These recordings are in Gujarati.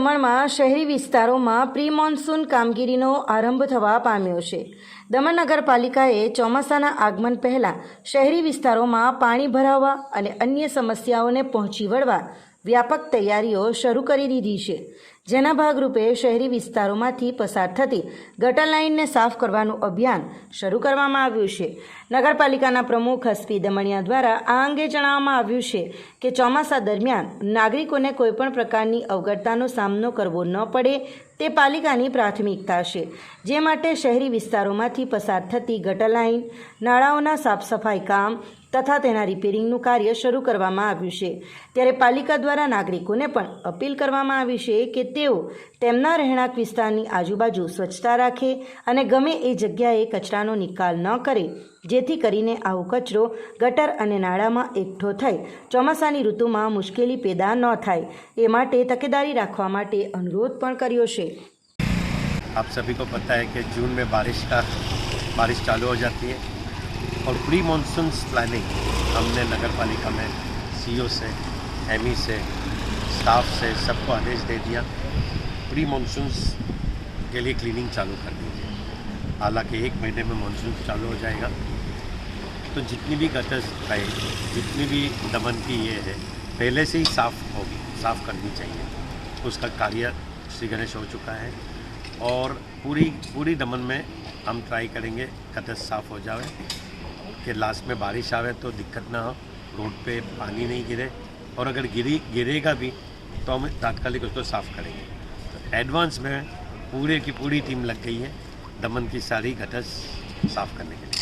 દમણમાં શહેરી વિસ્તારોમાં પ્રી મોન્સૂન કામગીરીનો આરંભ થવા પામ્યો છે. દમણ નગરપાલિકાએ ચોમાસાના આગમન પહેલાં શહેરી વિસ્તારોમાં પાણી ભરાવવા અને અન્ય સમસ્યાઓને પહોંચી વળવા વ્યાપક તૈયારીઓ શરૂ કરી દીધી છે. જેના ભાગરૂપે શહેરી વિસ્તારોમાંથી પસાર થતી ગટર લાઇનને સાફ કરવાનું અભિયાન શરૂ કરવામાં આવ્યું છે. નગરપાલિકાના પ્રમુખ હસપી દમણિયા દ્વારા આ અંગે જણાવવામાં આવ્યું છે કે ચોમાસા દરમિયાન નાગરિકોને કોઈપણ પ્રકારની અવગડતાનો સામનો કરવો ન પડે તે પાલિકાની પ્રાથમિકતા છે. જે માટે શહેરી વિસ્તારોમાંથી પસાર થતી ગટર લાઇન, નાળાઓના સાફ સફાઈ કામ તથા તેના રિપેરિંગનું કાર્ય શરૂ કરવામાં આવ્યું છે ત્યારે પાલિકા દ્વારા નાગરિકોને પણ અપીલ કરવામાં આવી છે કે તેઓ તેમના રહેણાંક વિસ્તારની આજુબાજુ સ્વચ્છતા રાખે અને ગમે એ જગ્યાએ કચરાનો નિકાલ ન કરે જેથી કરીને આવો કચરો ગટર અને નાળામાં એકઠો થઈ ચોમાસાની ઋતુમાં મુશ્કેલી પેદા ન થાય એ માટે તકેદારી રાખવા માટે અનુરોધ પણ કર્યો છે आप सभी को पता है कि जून में बारिश का बारिश चालू हो जाती है और प्री मानसून प्लानिंग हमने नगर पालिका में सीईओ से एमई से स्टाफ से सबको आदेश दे दिया। प्री मानसून के लिए क्लीनिंग चालू कर दीजिए। हालाँकि एक महीने में मानसून चालू हो जाएगा। तो जितनी भी गटर्स है जितनी भी दमन की ये है, पहले से ही साफ़ होगी, साफ़ करनी चाहिए। उसका कार्य श्री गणेश हो चुका है और पूरी पूरी दमन में हम ट्राई करेंगे गटर साफ़ हो जाए। कि लास्ट में बारिश आवे तो दिक्कत ना हो रोड पे पानी नहीं गिरे और अगर गिरी गिरेगा भी तो हम तात्कालिक उसको साफ करेंगे तो एडवांस में पूरे की पूरी टीम लग गई है दमन की सारी गटर्स साफ करने के लिए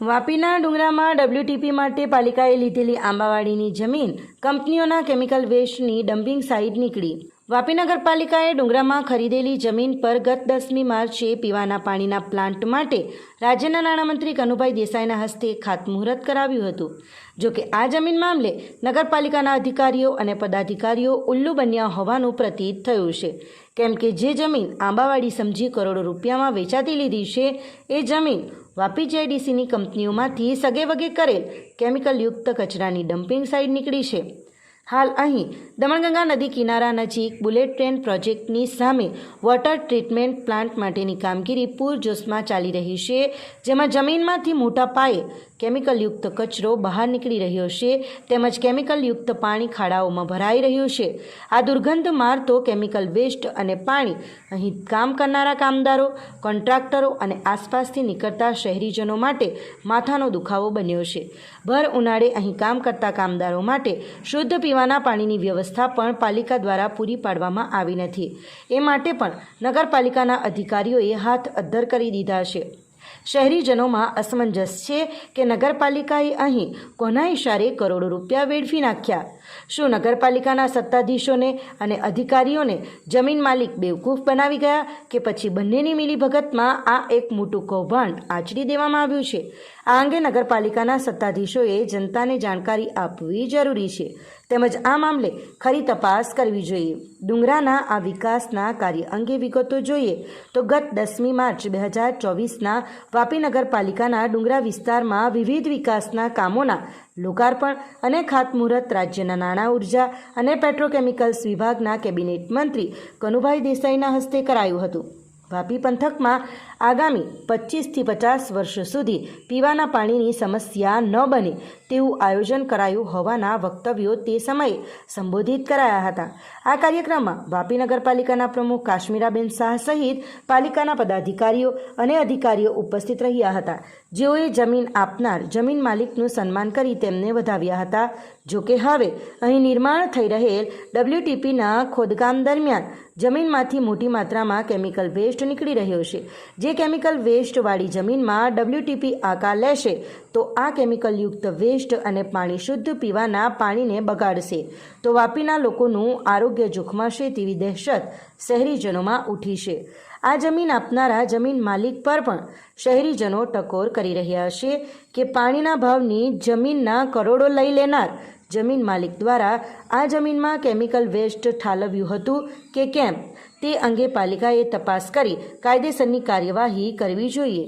વાપીના ડુંગરામાં ડબ્લ્યુટીપી માટે પાલિકાએ લીધેલી આંબાવાડીની જમીન કંપનીઓના કેમિકલ વેસ્ટની ડમ્પિંગ સાઇટ નીકળી વાપી નગરપાલિકાએ ડુંગરામાં ખરીદેલી જમીન પર ગત દસમી માર્ચે પીવાના પાણીના પ્લાન્ટ માટે રાજ્યના નાણામંત્રી કનુભાઈ દેસાઈના હસ્તે ખાતમુહૂર્ત કરાવ્યું હતું. જોકે આ જમીન મામલે નગરપાલિકાના અધિકારીઓ અને પદાધિકારીઓ ઉલ્લુ બન્યા હોવાનું પ્રતીત થયું છે. કેમ કે જે જમીન આંબાવાડી સમજી કરોડો રૂપિયામાં વેચાતી લીધી છે, એ જમીન વાપી જેડીસીની કંપનીઓમાંથી સગેવગે કરેલ કેમિકલયુક્ત કચરાની ડમ્પિંગ સાઇટ નીકળી છે. હાલ અહીં દમણગંગા નદી કિનારા નજીક બુલેટ ટ્રેન પ્રોજેક્ટની સામે વોટર ટ્રીટમેન્ટ પ્લાન્ટ માટેની કામગીરી પૂરજોશમાં ચાલી રહી છે, જેમાં જમીનમાંથી મોટા પાયે કેમિકલયુક્ત કચરો બહાર નીકળી રહ્યો છે તેમજ કેમિકલયુક્ત પાણી ખાડાઓમાં ભરાઈ રહ્યું છે. આ દુર્ગંધ મારતો કેમિકલ વેસ્ટ અને પાણી અહીં કામ કરનારા કામદારો, કોન્ટ્રાક્ટરો અને આસપાસથી નીકળતા શહેરીજનો માટે માથાનો દુખાવો બન્યો છે. ભર ઉનાળે અહીં કામ કરતા કામદારો માટે શુદ્ધ પીવાના પાણીની વ્યવસ્થા પણ પાલિકા દ્વારા પૂરી પાડવામાં આવી નથી. એ માટે પણ નગરપાલિકાના અધિકારીઓએ હાથ અદ્ધર કરી દીધા છે. શહેરીજનોમાં અસમંજસ છે કે નગરપાલિકાએ અહીં કોના ઇશારે કરોડો રૂપિયા વેડફી નાખ્યા? શું નગરપાલિકાના સત્તાધીશોને અને અધિકારીઓને જમીન માલિક બેવકૂફ બનાવી ગયા કે પછી બંનેની મિલીભગતમાં આ એક મોટું કૌભાંડ આચરી દેવામાં આવ્યું છે? આ અંગે નગરપાલિકાના સત્તાધીશોએ જનતાને જાણકારી આપવી જરૂરી છે. તેમજ આ મામલે ખરી તપાસ કરવી જોઈએ. ડુંગરાના આ વિકાસના કાર્ય અંગે વિગતો જોઈએ તો ગત દસમી માર્ચ બે હજાર ચોવીસના વાપી નગરપાલિકાના ડુંગરા વિસ્તારમાં વિવિધ વિકાસના કામોના લોકાર્પણ અને ખાતમુહૂર્ત રાજ્યના નાણાં ઊર્જા અને પેટ્રોકેમિકલ્સ વિભાગના કેબિનેટ મંત્રી કનુભાઈ દેસાઈના હસ્તે કરાયું હતું. વાપી પંથકમાં આગામી પચીસથી પચાસ વર્ષ સુધી પીવાના પાણીની સમસ્યા ન બને તેવું આયોજન કરાયું હોવાના વક્તવ્યો તે સમયે સંબોધિત કરાયા હતા. આ કાર્યક્રમમાં વાપી નગરપાલિકાના પ્રમુખ કાશ્મીરાબેન શાહ સહિત પાલિકાના પદાધિકારીઓ અને અધિકારીઓ ઉપસ્થિત રહ્યા હતા. જેઓએ જમીન આપનાર, જમીન માલિકનું સન્માન કરી તેમને વધાવ્યા હતા. જોકે હવે અહીં નિર્માણ થઈ રહેલ ડબ્લ્યુટીપીના ખોદકામ દરમિયાન જમીનમાંથી મોટી માત્રામાં કેમિકલ વેસ્ટ નીકળી રહ્યો છે. જે કેમિકલ વેસ્ટવાળી જમીનમાં ડબ્લ્યુટીપી આકાર લેશે, તો આ કેમિકલયુક્ત વેસ્ટ અને પાણી શુદ્ધ પીવાના પાણીને બગાડશે. તો વાપીના લોકોનું આરોગ્ય જોખમાશે તેવી દહેશત શહેરીજનોમાં ઉઠી છે. આ જમીન આપનારા જમીન માલિક પર પણ શહેરીજનો ટકોર કરી રહ્યા છે કે પાણીના ભાવની જમીનના કરોડો લઈ લેનાર જમીન માલિક દ્વારા આ જમીનમાં કેમિકલ વેસ્ટ ઠાલવ્યું હતું કે કેમ તે અંગે પાલિકાએ તપાસ કરી કાયદેસરની કાર્યવાહી કરવી જોઈએ.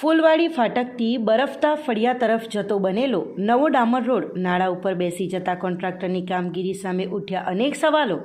ફૂલવાડી ફાટકથી બરફતા ફળિયા તરફ જતો બનેલો નવો ડામર રોડ નાળા ઉપર બેસી જતા કોન્ટ્રાક્ટરની કામગીરી સામે ઉઠ્યા અનેક સવાલો.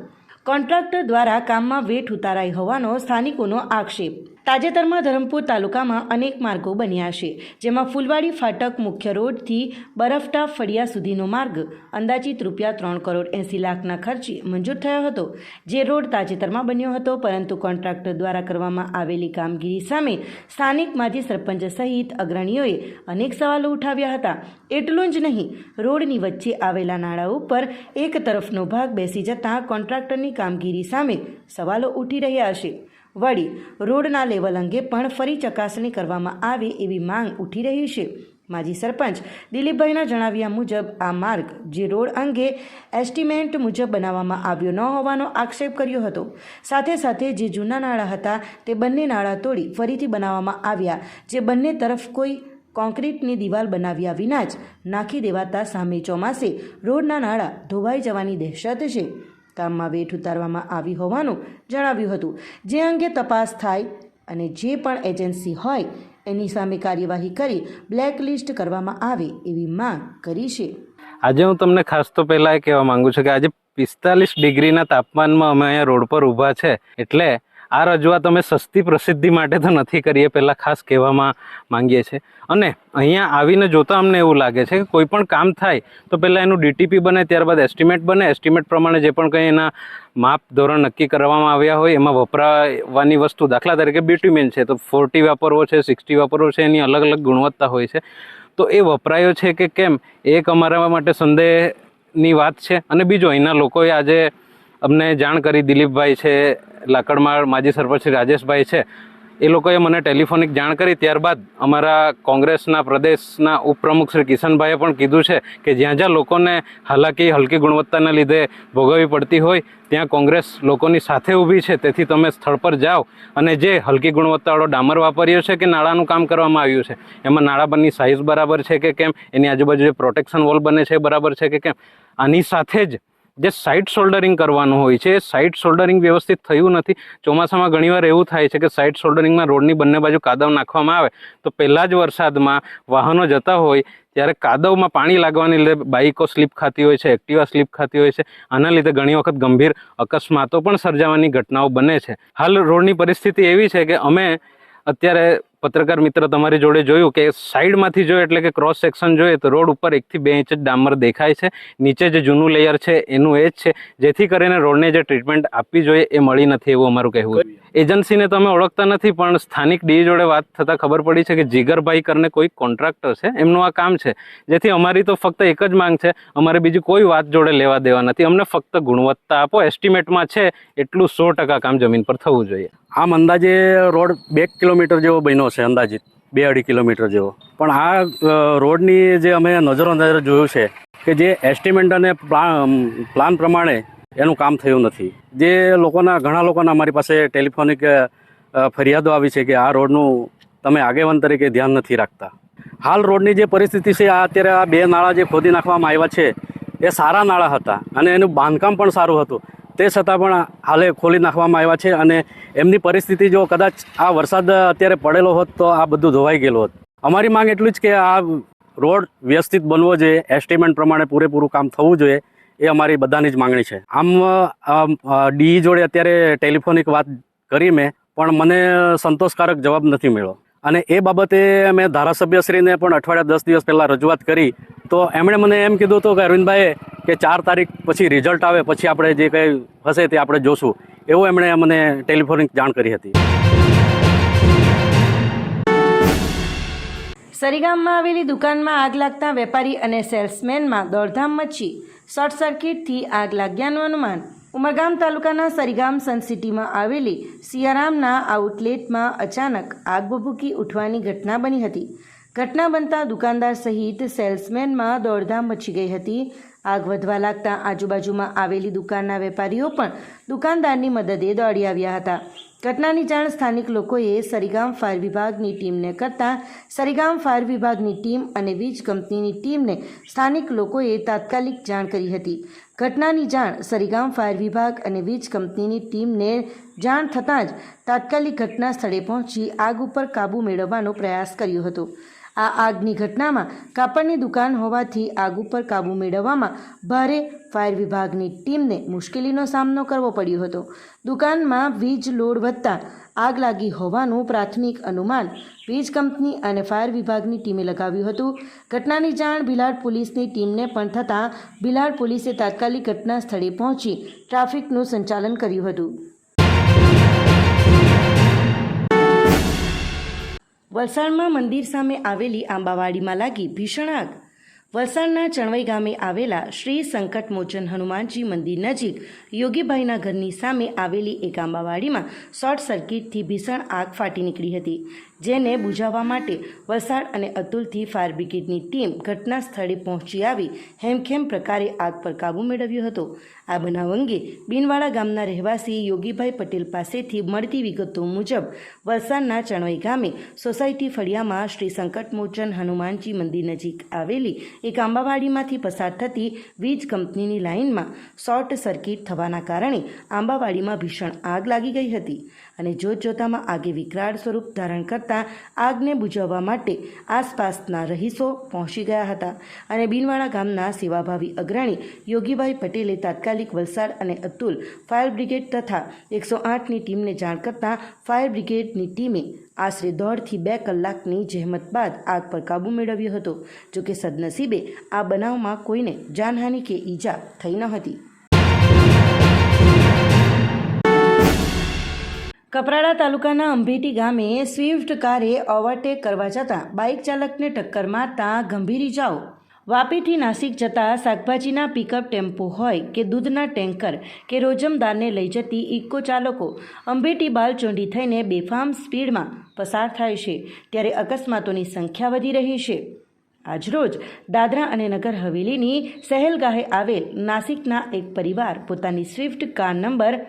કોન્ટ્રાક્ટર દ્વારા કામમાં વેઠ ઉતારાઈ હોવાનો સ્થાનિકોનો આક્ષેપ. તાજેતરમાં ધરમપુર તાલુકામાં અનેક માર્ગો બન્યા છે, જેમાં ફૂલવાડી ફાટક મુખ્ય રોડથી બરફટા ફળિયા સુધીનો માર્ગ, અંદાજિત રૂપિયા ત્રણ કરોડ એંસી લાખના ખર્ચે મંજૂર થયો હતો, જે રોડ તાજેતરમાં બન્યો હતો, પરંતુ કોન્ટ્રાક્ટર દ્વારા કરવામાં આવેલી કામગીરી સામે સ્થાનિક માજી સરપંચ સહિત અગ્રણીઓએ અનેક સવાલો ઉઠાવ્યા હતા. એટલું જ નહીં, રોડની વચ્ચે આવેલા નાળા ઉપર એક તરફનો ભાગ બેસી જતાં કોન્ટ્રાક્ટરની કામગીરી સામે સવાલો ઉઠી રહ્યા છે. વળી, રોડના લેવલ અંગે પણ ફરી ચકાસણી કરવામાં આવે એવી માંગ ઉઠી રહી છે. માજી સરપંચ દિલીપભાઈના જણાવ્યા મુજબ, આ માર્ગ જે રોડ અંગે એસ્ટિમેન્ટ મુજબ બનાવવામાં આવ્યો ન હોવાનો આક્ષેપ કર્યો હતો. સાથે સાથે જે જૂના નાળા હતા, તે બંને નાળા તોડી ફરીથી બનાવવામાં આવ્યા. જે બંને તરફ કોઈ કોન્ક્રીટની દિવાલ બનાવ્યા વિના જ નાખી દેવાતા સામે ચોમાસે રોડના નાળા ધોવાઈ જવાની દહેશત છે. કામમાં વેઠ ઉતારવામાં આવી હોવાનું જણાવ્યું હતું. જે અંગે તપાસ થાય અને જે પણ એજન્સી હોય, એની સામે કાર્યવાહી કરી બ્લેકલિસ્ટ કરવામાં આવે એવી માંગ કરી છે. આજે હું તમને ખાસ તો પહેલાં એ કહેવા માંગુ છું કે આજે પિસ્તાલીસ ડિગ્રીના તાપમાનમાં અમે અહીંયા રોડ પર ઊભા છે, એટલે આ રજૂઆત અમે સસ્તી પ્રસિદ્ધિ માટે તો નથી કરીએ, પહેલાં ખાસ કહેવામાં માંગીએ છીએ. અને અહીંયા આવીને જોતાં અમને એવું લાગે છે કે કોઈ પણ કામ થાય, તો પહેલાં એનું ડીટીપી બને, ત્યારબાદ એસ્ટિમેટ બને. એસ્ટિમેટ પ્રમાણે જે પણ કંઈ એના માપ ધોરણ નક્કી કરવામાં આવ્યા હોય, એમાં વપરાવાની વસ્તુ દાખલા તરીકે બ્યુટીમેન છે, તો ફોર્ટી વાપરવો છે સિક્સટી વાપરવો છે, એની અલગ અલગ ગુણવત્તા હોય છે. તો એ વપરાયો છે કે કેમ એક અમારા માટે સંદેહની વાત છે. અને બીજો અહીંના લોકોએ આજે અમને જાણ કરી દિલીપભાઈ છે, લાકડમાળ માજી સરપંચ શ્રી રાજેશભાઈ છે, એ લોકોએ મને ટેલિફોનિક જાણ કરી, ત્યારબાદ અમારા કોંગ્રેસના પ્રદેશના ઉપપ્રમુખ શ્રી કિશનભાઈએ પણ કીધું છે કે જ્યાં જ્યાં લોકોને હાલાકી, હલકી ગુણવત્તાના લીધે ભોગવવી પડતી હોય, ત્યાં કોંગ્રેસ લોકોની સાથે ઊભી છે, તેથી તમે સ્થળ પર જાઓ અને જે હલકી ગુણવત્તાવાળો ડામર વાપર્યો છે કે નાળાનું કામ કરવામાં આવ્યું છે, એમાં નાળાબંધની સાઇઝ બરાબર છે કે કેમ, એની આજુબાજુ જે પ્રોટેક્શન વોલ બને છે બરાબર છે કે કેમ, આની સાથે જ જે સાઇડ શોલ્ડરિંગ કરવાનું હોય છે, એ સાઇડ શોલ્ડરિંગ વ્યવસ્થિત થયું નથી. ચોમાસામાં ઘણીવાર એવું થાય છે કે સાઇડ શોલ્ડરિંગમાં રોડની બંને બાજુ કાદવ નાખવામાં આવે. તો પહેલાં જ વરસાદમાં વાહનો જતા હોય, ત્યારે કાદવમાં પાણી લાગવાને લીધે બાઇકો સ્લીપ ખાતી હોય છે, એક્ટિવા સ્લીપ ખાતી હોય છે. આના લીધે ઘણી વખત ગંભીર અકસ્માતો પણ સર્જાવાની ઘટનાઓ બને છે. હાલ રોડની પરિસ્થિતિ એવી છે કે અમે અત્યારે પત્રકાર મિત્ર તમારી જોડે જોયું કે સાઈડમાંથી જોઈએ એટલે કે ક્રોસ સેક્શન જોઈએ તો રોડ ઉપર એકથી બે ઇંચ જ ડામર દેખાય છે. નીચે જે જૂનું લેયર છે એનું એ જ છે. જેથી કરીને રોડને જે ટ્રીટમેન્ટ આપવી જોઈએ એ મળી નથી એવું અમારું કહેવું એજન્સીને તમે ઓળખતા નથી પણ સ્થાનિક ડી જોડે વાત થતાં ખબર પડી છે કે જીગરભાઈ કરીને કોઈ કોન્ટ્રાક્ટર છે. એમનું આ કામ છે. જેથી અમારી તો ફક્ત એક જ માંગ છે. અમારે બીજી કોઈ વાત જોડે લેવા દેવા નથી. અમને ફક્ત ગુણવત્તા આપો. એસ્ટિમેટમાં છે એટલું સો ટકા કામ જમીન પર થવું જોઈએ. આમ અંદાજે રોડ બે કિલોમીટર જેવો બન્યો છે અંદાજિત બે અઢી કિલોમીટર જેવો. પણ આ રોડની જે અમે નજરો નજર જોયું છે કે જે એસ્ટિમેટ અને પ્લાન પ્રમાણે એનું કામ થયું નથી. જે લોકોના, ઘણા લોકોના અમારી પાસે ટેલિફોનિક ફરિયાદો આવી છે કે આ રોડનું તમે આગેવાન તરીકે ધ્યાન નથી રાખતા. હાલ રોડની જે પરિસ્થિતિ છે, આ અત્યારે આ બે નાળા જે ખોદી નાખવામાં આવ્યા છે, એ સારા નાળા હતા અને એનું બાંધકામ પણ સારું હતું. તે છતાં પણ હાલે ખોલી નાખવામાં આવ્યા છે અને એમની પરિસ્થિતિ જો કદાચ આ વરસાદ અત્યારે પડેલો હોત તો આ બધું ધોવાઈ ગયેલું હોત. અમારી માંગ એટલી જ કે આ રોડ વ્યવસ્થિત બનવો જોઈએ એસ્ટિમેટ પ્રમાણે પૂરેપૂરું કામ થવું જોઈએ, એ અમારી બધાની જ માંગણી છે. આમ ડી જોડે અત્યારે ટેલિફોનિક વાત કરી મેં, પણ મને સંતોષકારક જવાબ નથી મળ્યો. અને એ બાબતે મેં ધારાસભ્યશ્રીને પણ અઠવાડિયા દસ દિવસ પહેલાં રજૂઆત કરી. તો એમણે મને એમ કીધું હતું કે અરવિંદભાઈએ કે ચાર તારીખ પછી રિઝલ્ટ આવે, પછી આપણે જે કંઈ હશે તે આપણે જોશું. એવું એમણે મને ટેલિફોનિક જાણ કરી હતી. સરીગામમાં આવેલી દુકાનમાં આગ લાગતા વેપારી અને સેલ્સમેનમાં દોડધામ મચી શોર્ટ સર્કિટથી આગ લાગ્યાનું અનુમાન ઉમરગામ તાલુકાના સરીગામ સન સિટીમાં આવેલી સિયારામના આઉટલેટમાં અચાનક આગ ભભૂકી ઉઠવાની ઘટના બની હતી. ઘટના બનતા દુકાનદાર સહિત સેલ્સમેનમાં દોડધામ મચી ગઈ હતી. આગ વધવા લાગતા આજુબાજુમાં આવેલી દુકાનના વેપારીઓ પણ દુકાનદારની મદદે દોડી આવ્યા હતા. ઘટનાની જાણ સ્થાનિક લોકોએ સરીગામ ફાયર વિભાગની ટીમને કરતાં સરીગામ ફાયર વિભાગની ટીમ અને વીજ કંપનીની ટીમને સ્થાનિક લોકોએ તાત્કાલિક જાણ કરી હતી. ઘટનાની જાણ સરીગામ ફાયર વિભાગ અને વીજ કંપનીની ટીમને જાણ થતાં જ તાત્કાલિક ઘટના સ્થળે પહોંચી આગ ઉપર કાબૂ મેળવવાનો પ્રયાસ કર્યો હતો. આ આગની ઘટનામાં કાપડની દુકાન હોવાથી આગ ઉપર કાબૂ મેળવવામાં ભારે ફાયર વિભાગની ટીમને મુશ્કેલીનો સામનો કરવો પડ્યો હતો. દુકાનમાં વીજ લોડ વધતા આગ લાગી હોવાનું પ્રાથમિક અનુમાન વીજ કંપની અને ફાયર વિભાગની ટીમે લગાવ્યું હતું. ઘટનાની જાણ ભિલાડ પોલીસની ટીમને પણ થતાં ભિલાડ પોલીસે તાત્કાલિક ઘટના સ્થળે પહોંચી ટ્રાફિકનું સંચાલન કર્યું હતું. વલસાડમાં મંદિર સામે આવેલી આંબાવાડીમાં લાગી ભીષણ આગ. વલસાડના ચણવઈ ગામે આવેલા શ્રી સંકટ મોચન હનુમાનજી મંદિર નજીક યોગીભાઈના ઘરની સામે આવેલી એક આંબાવાડીમાં શોર્ટ સર્કિટથી ભીષણ આગ ફાટી નીકળી હતી, જેને બુઝાવવા માટે વલસાડ અને અતુલથી ફાયર બ્રિગેડની ટીમ ઘટના સ્થળે પહોંચી આવી હેમખેમ પ્રકારે આગ પર કાબૂ મેળવ્યો હતો. આ બનાવ અંગે બિનવાડા ગામના રહેવાસી યોગીભાઈ પટેલ પાસેથી મળતી વિગતો મુજબ વલસાડના ચણવઈ ગામે સોસાયટી ફળિયામાં શ્રી સંકટમોચન હનુમાનજી મંદિર નજીક આવેલી એક આંબાવાડીમાંથી પસાર થતી વીજ કંપનીની લાઇનમાં શોર્ટ સર્કિટ થવાના કારણે આંબાવાડીમાં ભીષણ આગ લાગી ગઈ હતી અને જોતજોતામાં આગે વિકરાળ સ્વરૂપ ધારણ કરતા આગને બુઝાવવા માટે આસપાસના રહીશો પહોંચી ગયા હતા અને બિનવાડા ગામના સેવાભાવી અગ્રણી યોગીભાઈ પટેલે તાત્કાલિક વલસાડ અને અતુલ ફાયર બ્રિગેડ તથા એકસો આઠની ટીમને જાણ કરતાં ફાયર બ્રિગેડની ટીમે આશરે દોઢથી બે કલાકની જહેમત બાદ આગ પર કાબૂ મેળવ્યો હતો. જોકે સદનસીબે આ બનાવમાં કોઈને જાનહાનિ કે ઈજા થઈ ન હતી. કપરાડા તાલુકાના અંભેટી ગામે સ્વિફ્ટ કારે ઓવરટેક કરવા જતાં બાઇક ચાલકને ટક્કર મારતા ગંભીર ઇજાઓ વાપીથી નાસિક જતા શાકભાજીના પિકઅપ ટેમ્પો હોય કે દૂધના ટેન્કર કે રોજમદારને લઈ જતી ઇકો ચાલકો અંભેટી બાલચોંડી થઈને બેફામ સ્પીડમાં પસાર થાય છે, ત્યારે અકસ્માતોની સંખ્યા વધી રહી છે. આજરોજ દાદરા અને નગર હવેલીની સહેલગાહે આવેલ નાસિકના એક પરિવાર પોતાની Swift car number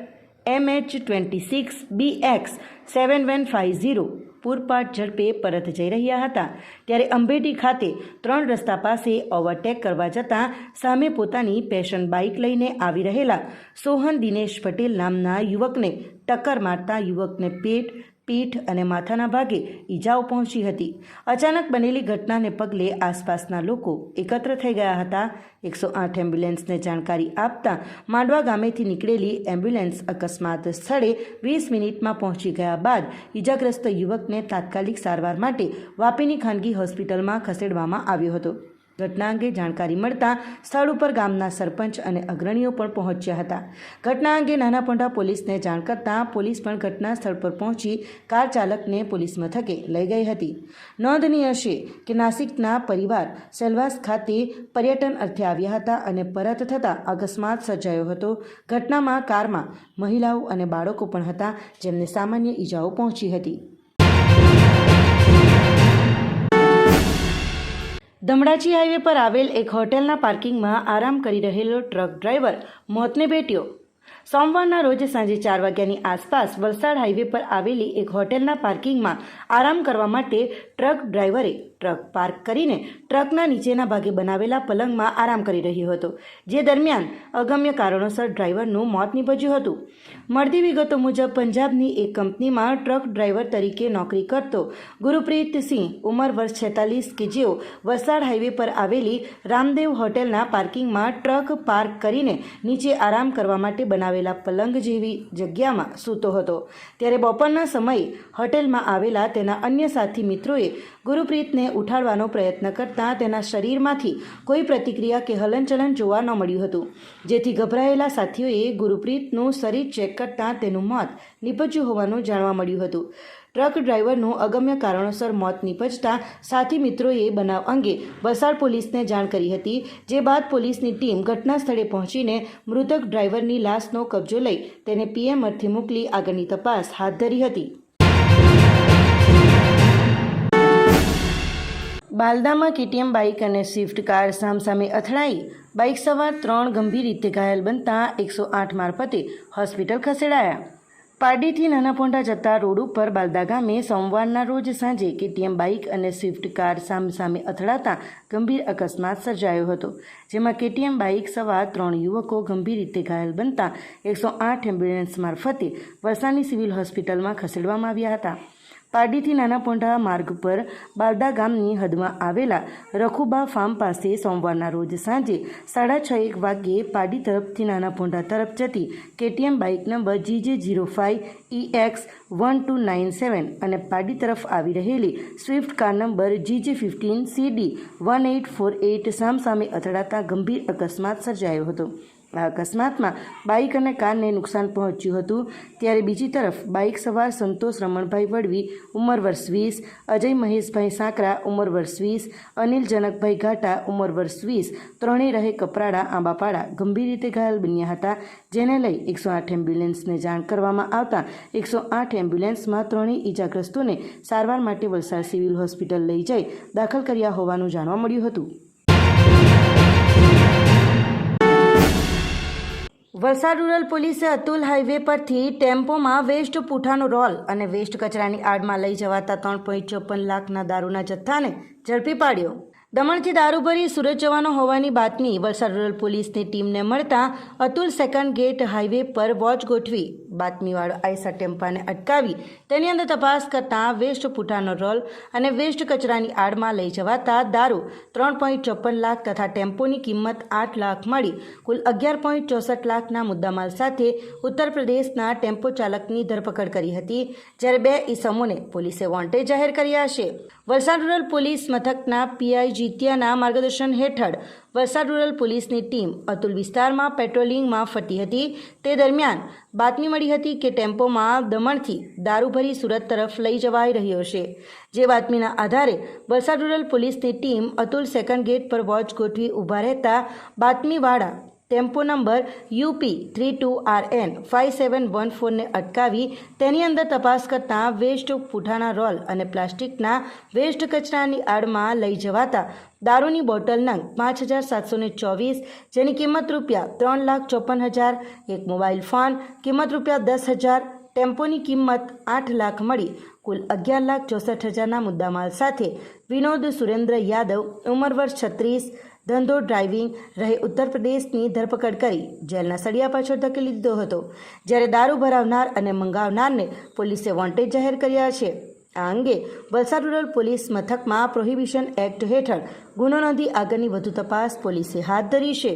M H twenty six B X seven one five zero પૂરપાટ ઝડપે પરત જઈ રહ્યા હતા. ત્યારે અંબેડી ખાતે ત્રણ રસ્તા પાસે ઓવરટેક કરવા જતાં સામે પોતાની પેશન બાઇક લઈને આવી રહેલા સોહન દિનેશ પટેલ નામના યુવકને ટક્કર મારતા યુવકને પેટ પીઠ અને માથાના ભાગે ઈજાઓ પહોંચી હતી. અચાનક બનેલી ઘટનાને પગલે આસપાસના લોકો એકત્ર થઈ ગયા હતા. એકસો આઠ એમ્બ્યુલન્સને જાણકારી આપતા માંડવા ગામેથી નીકળેલી એમ્બ્યુલન્સ અકસ્માત સ્થળે વીસ મિનિટમાં પહોંચી ગયા બાદ ઈજાગ્રસ્ત યુવકને તાત્કાલિક સારવાર માટે વાપીની ખાનગી હોસ્પિટલમાં ખસેડવામાં આવ્યો હતો. ઘટના અંગે જાણકારી મળતા સ્થળ ઉપર ગામના સરપંચ અને અગ્રણીઓ પણ પહોંચ્યા હતા. ઘટના અંગે નાના પોંઢા પોલીસને જાણ કરતાં પોલીસ પણ ઘટના સ્થળ પર પહોંચી કાર ચાલકને પોલીસ મથકે લઈ ગઈ હતી. નોંધનીય છે કે નાસિકના પરિવાર સેલવાસ ખાતે પર્યટન અર્થે આવ્યા હતા અને પરત થતાં અકસ્માત સર્જાયો હતો. ઘટનામાં કારમાં મહિલાઓ અને બાળકો પણ હતા જેમને સામાન્ય ઈજાઓ પહોંચી હતી. ધમડાચી હાઈવે પર આવેલ એક હોટેલના પાર્કિંગમાં આરામ કરી રહેલો ટ્રક ડ્રાઈવર મોતને ભેટ્યો. સોમવારના રોજ સાંજે ચાર વાગ્યાની આસપાસ વલસાડ હાઈવે પર આવેલી એક હોટેલના પાર્કિંગમાં આરામ કરવા માટે ટ્રક ડ્રાઈવરે ટ્રક પાર્ક કરીને ટ્રકના નીચેના ભાગે બનાવેલા પલંગમાં આરામ કરી રહ્યો હતો, જે દરમિયાન અગમ્ય કારણોસર ડ્રાઈવરનું મોત નીપજ્યું હતું. મળતી વિગતો મુજબ, પંજાબની એક કંપનીમાં ટ્રક ડ્રાઈવર તરીકે નોકરી કરતો ગુરુપ્રીત સિંહ ઉંમર વર્ષ છેતાલીસ કે જેઓ વલસાડ હાઈવે પર આવેલી રામદેવ હોટેલના પાર્કિંગમાં ટ્રક પાર્ક કરીને નીચે આરામ કરવા માટે બનાવેલા પલંગ જેવી જગ્યામાં સૂતો હતો. ત્યારે બપોરના સમયે હોટેલમાં આવેલા તેના અન્ય સાથી મિત્રોએ ગુરુપ્રીતને ઉઠાડવાનો પ્રયત્ન કરતાં તેના શરીરમાંથી કોઈ પ્રતિક્રિયા કે હલનચલન જોવા ન મળ્યું હતું. જેથી ગભરાયેલા સાથીઓએ ગુરુપ્રીતનું શરીર ચેક કરતાં તેનું મોત નીપજ્યું હોવાનું જાણવા મળ્યું હતું. ટ્રક ડ્રાઈવરનું અગમ્ય કારણોસર મોત નીપજતા સાથી મિત્રોએ બનાવ અંગે વલસાડ પોલીસને જાણ કરી હતી, જે બાદ પોલીસની ટીમ ઘટના સ્થળે પહોંચીને મૃતક ડ્રાઈવરની લાશનો કબજો લઈ તેને પીએમ અર્થે મોકલી આગળની તપાસ હાથ ધરી હતી. બાલદામાં કેટીએમ બાઇક અને સ્વિફ્ટ કાર સામસામે અથડાઈ. બાઇક સવાર ત્રણ ગંભીર રીતે ઘાયલ બનતા એકસો આઠ મારફતે હોસ્પિટલ ખસેડાયા. પારડીથી નાના પોંડા જતા રોડ ઉપર બાલદા ગામે સોમવારના રોજ સાંજે કેટીએમ બાઇક અને સ્વિફ્ટ કાર સામસામે અથડાતા ગંભીર અકસ્માત સર્જાયો હતો, જેમાં કેટીએમ બાઇક સવાર ત્રણ યુવકો ગંભીર રીતે ઘાયલ બનતા એકસો આઠ એમ્બ્યુલન્સ મારફતે વલસાડની સિવિલ હોસ્પિટલમાં ખસેડવામાં આવ્યા હતા. પારડીથી નાના પોંઢા માર્ગ પર બારડા ગામની હદમાં આવેલા રખુબા ફાર્મ પાસે સોમવારના રોજ સાંજે સાડા છ એક વાગ્યે પારડી તરફથી નાના પોંઢા તરફ જતી KTM bike number GJ zero five E X one two nine seven અને પારડી તરફ આવી રહેલી Swift car number GJ fifteen CD one eight four eight સામસામે અથડાતા ગંભીર અકસ્માત સર્જાયો હતો. આ અકસ્માતમાં બાઇક અને કારને નુકસાન પહોંચ્યું હતું. ત્યારે બીજી તરફ બાઇક સવાર સંતોષ રમણભાઈ વડવી, ઉંમર વર્ષ વીસ, અજય મહેશભાઈ સાંકરા, ઉંમર વર્ષ વીસ, અનિલ જનકભાઈ ઘાટા, ઉંમર વર્ષ વીસ, ત્રણેય રહે કપરાડા, આંબાપાડા. ગંભીર રીતે ઘાયલ બન્યા હતા, જેને લઈ એકસો આઠ એમ્બ્યુલન્સને જાણ કરવામાં આવતા એકસો આઠ એમ્બ્યુલન્સમાં ત્રણેય ઇજાગ્રસ્તોને સારવાર માટે વલસાડ સિવિલ હોસ્પિટલ લઈ જઈ દાખલ કર્યા હોવાનું જાણવા મળ્યું હતું. વલસાડ રૂરલ પોલીસે અતુલ હાઈવે પરથી ટેમ્પોમાં વેસ્ટ પૂઠાનો રોલ અને વેસ્ટ કચરાની આડમાં લઈ જવાતા ત્રણ પોઈન્ટ ચોપન લાખના દારૂના જથ્થાને ઝડપી પાડ્યો. દમણથી દારૂ ભરી સુરત જવાનો હોવાની બાતમી વલસાડ રૂરલ પોલીસની ટીમને મળતા અતુલ સેકન્ડ ગેટ હાઈવે પર વોચ ગોઠવી બાતમીવાળો આઈસા ટેમ્પાને અટકાવી તેની અંદર તપાસ કરતાં વેસ્ટ પૂઠાનો રોલ અને વેસ્ટ કચરાની આડમાં લઈ જવાતા દારૂ ત્રણ પોઈન્ટ ચોપન લાખ તથા ટેમ્પોની કિંમત આઠ લાખ મળી. કુલ અગિયાર પોઈન્ટ ચોસઠ લાખના મુદ્દામાલ સાથે ઉત્તર પ્રદેશના ટેમ્પો ચાલકની ધરપકડ કરી હતી, જ્યારે બે ઈસમોને પોલીસે વોન્ટેજ જાહેર કર્યા છે. વલસાડ રૂરલ પોલીસ મથકના પીઆઈ જીત્યાના માર્ગદર્શન હેઠળ વલસાડ રૂરલ પોલીસની ટીમ અતુલ વિસ્તારમાં પેટ્રોલિંગમાં ફરતી હતી. તે દરમિયાન બાતમી મળી હતી કે ટેમ્પોમાં દમણથી દારૂ ભરી સુરત તરફ લઈ જવાઈ રહ્યો છે. જે બાતમીના આધારે વલસાડ રૂરલ પોલીસની ટીમ અતુલ સેકન્ડ ગેટ પર વોચ ગોઠવી ઊભા રહેતા બાતમીવાળા tempo number UP three two R N five seven one ફોરને અટકાવી તેની અંદર તપાસ કરતાં વેસ્ટ પૂઠાના રોલ અને પ્લાસ્ટિકના વેસ્ટ કચરાની આડમાં લઈ જવાતા દારૂની બોટલ નંગ પાંચ હજાર સાતસો ને ચોવીસ, જેની કિંમત રૂપિયા ત્રણ લાખ ચોપન હજાર, એક મોબાઈલ ફોન કિંમત રૂપિયા દસ હજાર, ટેમ્પોની કિંમત આઠ લાખ મળી. કુલ અગિયાર લાખ ચોસઠ હજારના મુદ્દામાલ સાથે વિનોદ સુરેન્દ્ર યાદવ, ઉંમર વર્ષ છત્રીસ ધંધો ડ્રાઇવિંગ રહે ઉત્તર પ્રદેશની ધરપકડ કરી જેલના સળિયા પાછળ ધકેલી દીધો હતો, જ્યારે દારૂ ભરાવનાર અને મંગાવનારને પોલીસે વોન્ટેજ જાહેર કર્યા છે. આ અંગે વલસાડ રૂરલ પોલીસ મથકમાં પ્રોહિબિશન એક્ટ હેઠળ ગુનો નોંધી આગળની વધુ તપાસ પોલીસે હાથ ધરી છે.